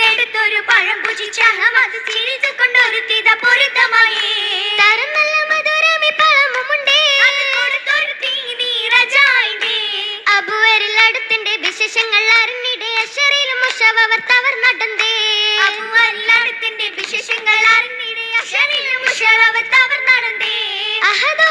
കൊണ്ടെടുത്തൊരു പഴം പുജിച്ചഹം അത് ചിരിച്ചു കൊണ്ടൊരുത്തിത പൊരുത്തമായി. തരം നല്ല മധുരമി പഴമുണ്ടേ കൊടുത്തൊരുത്തി നീരജായിന്റെ അബുവരിൽ അടുത്തിന്റെ വിശേഷങ്ങൾ അറിഞ്ഞിടെ അഷറിലും തവർ നടന്നേ. അബുവരിൽ അടുത്തിന്റെ വിശേഷങ്ങൾ അറിഞ്ഞിടെ അഷറിലും തവർ നടന്നേ. അഹദോ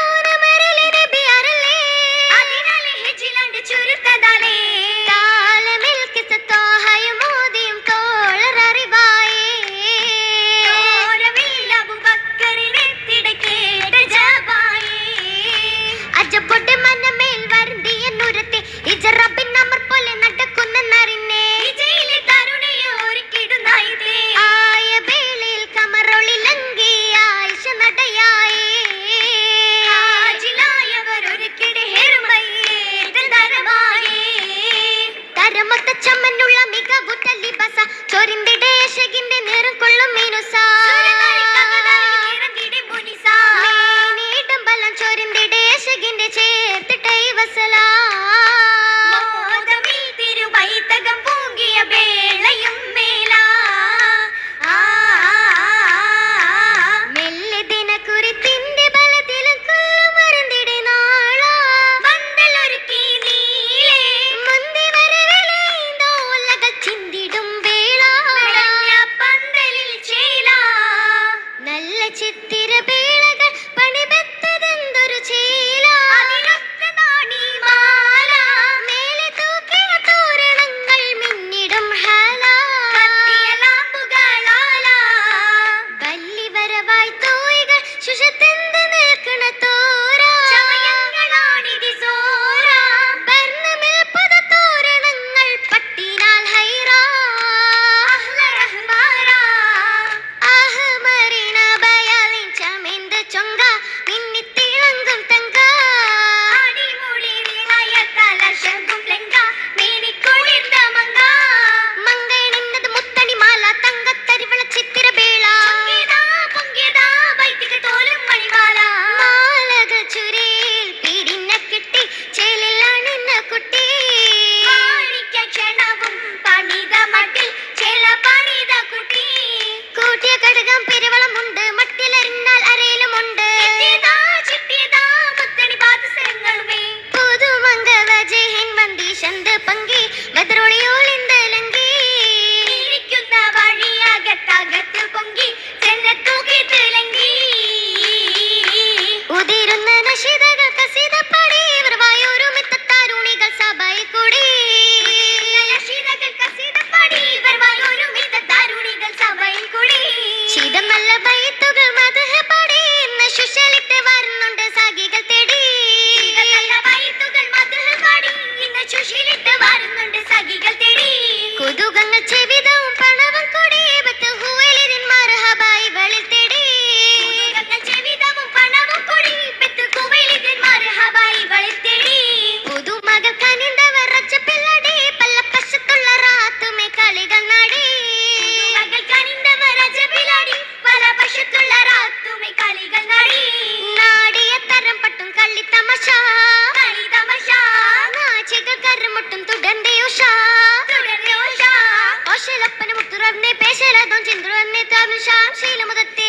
മുട്ടും തുടർന്നേ ഉഷ. ഓശലപ്പന് മുത്തുറന്നെ പേശലതും ചിന്തുറന്നെ തമിഷാം ശീലമുദത്തേ.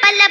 பல்ல